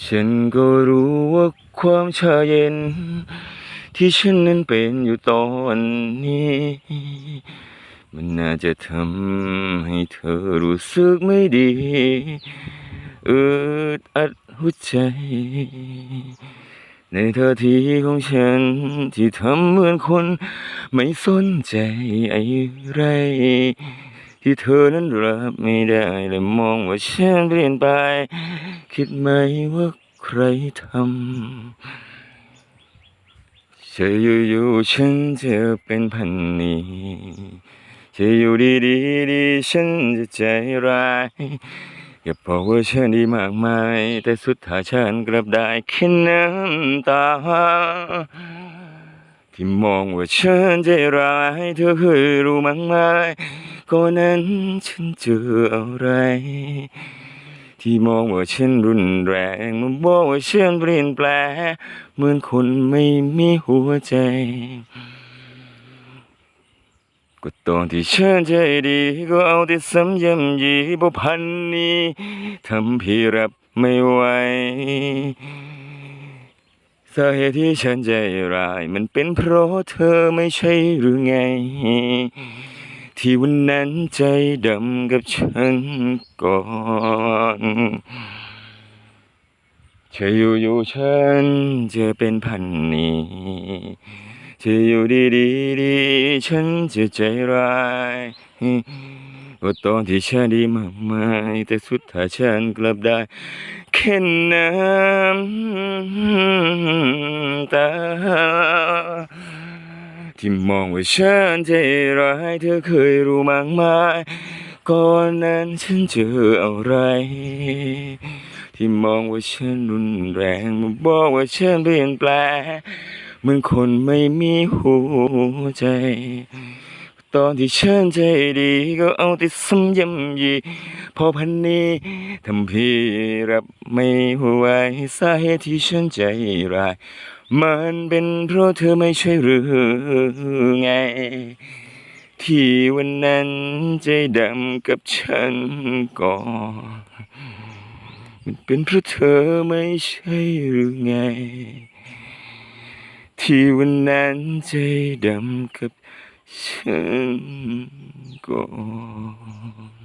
ฉันก็รู้ว่าความชาเย็น ที่ฉันนั้นเป็นอยู่ตอนนี้ มันน่าจะทำให้เธอรู้สึกไม่ดีอึดอัดหัวใจ ในท่าทีของฉันที่ทำเหมือนคน ไม่สนใจอะไร ที่เธอนั้นรับไม่ได้และมองว่าฉันเปลี่ยนไป คิดไหมว่าใครทำจะอยู่ๆฉันจะเป็นพันนี้จะอยู่ดีๆดีฉันจะใจร้ายอย่าบอกว่าฉันดีมากมาย แต่สุดท้ายฉันกลับได้แค่น้ำตา ที่มองว่าฉันใจร้าย เธอเคยรู้มั้งไหม ก่อนนั้นฉันเจออะไร ที่มองว่าฉันรุนแรงมาบอกว่าฉันเปลี่ยนแปลงเหมือนคนไม่มีหัวใจ ก็ตอนที่ฉันใจดีก็เอาแต่ซ้ำย้ำยีบพันนี้ทำพี่รับไม่ไหวสาเหตุที่ฉันใจร้าย มันเป็นเพราะเธอไม่ใช่หรือไง ที่วันนั้นใจดำกับฉันก่อนเธออยู่อยู่ฉันจะเป็นพันนี้จะอยู่ดีดีดีฉันจะใจร้ายว่าตอนที่ฉันดีมากมายแต่สุดท้ายฉันกลับได้แค่น้ำตา ที่มองว่าฉันใจร้ายเธอเคยรู้มั้งไหมก่อนนั้นฉันเจออะไร ที่มองว่าฉันรุนแรงมาบอกว่าฉันเปลี่ยนแปลงเหมือนคนไม่มีหัวใจ ตอนที่ฉันใจดีก็เอาแต่ซ้ำย้ำยีพอพันนี้ทำพี่รับไม่ไหวสาเหตุที่ฉันใจร้าย มันเป็นเพราะเธอไม่ใช่หรือไง ที่วันนั้นใจดำกับฉันก่อนมันเป็นเพราะเธอไม่ใช่หรือไง ที่วันนั้นใจดำกับ ฉันก่อน